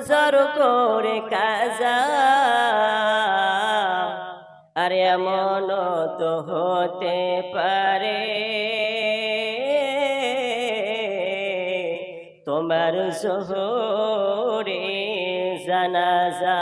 ফজর করে কাজা। আর এমন তো হতে পারে। তোমার জোহরে জানাজা।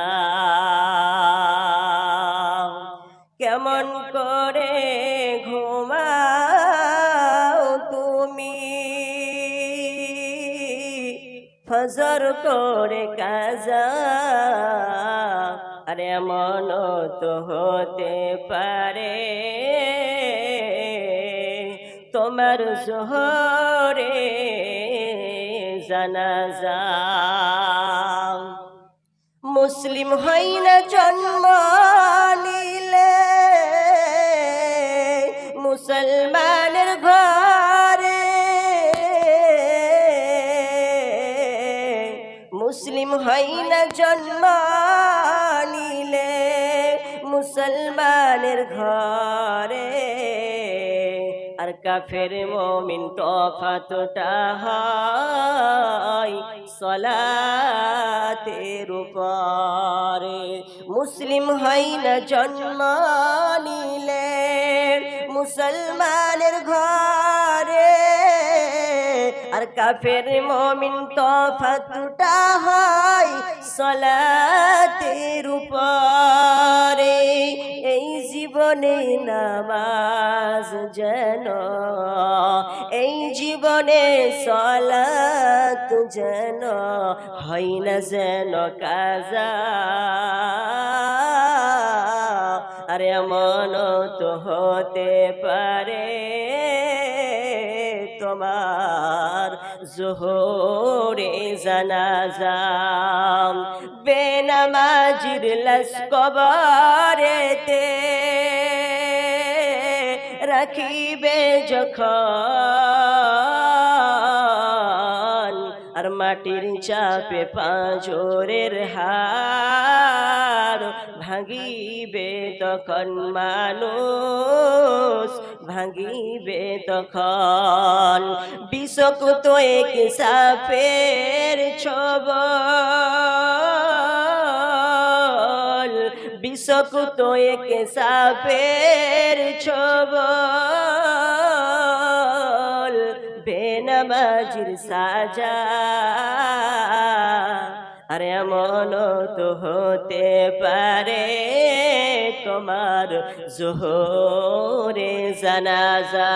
ফজর করে কাজা। আরে এমন তো হতে পারে। তোমার জোহরে জানাজা। মুসলিম হই না জন্ম মুসলিম হই না জন্ম নিলে মুসলমানের ঘরে। আর কাফের মমিন তফাতটা হয় সলাতের উপরে। মুসলিম হই না জন্ম নিলে মুসলমানের ঘরে আর কাফের মমিন তফাতটা হয় সলাতের উপরে। এই জীবনে নামাজ যেন, এই জীবনে সলাত যেন, হয় না যেন কাজা। আরে মন তো হতে পারে তোমার জোহরে জানাজাম। বেনামাজির লস্কবরেতে রাখিবে যখন মাটির চাপে পাঁচরের হার ভাঙিবে তখন মানুষ ভাঙিবে তখন। বিষকুত এক সাপের ছব ছবল। বিষকুত এক সাপের ছবল। সাজা। আর এমন তো হতে পারে তোমার জোহরে জানাজা।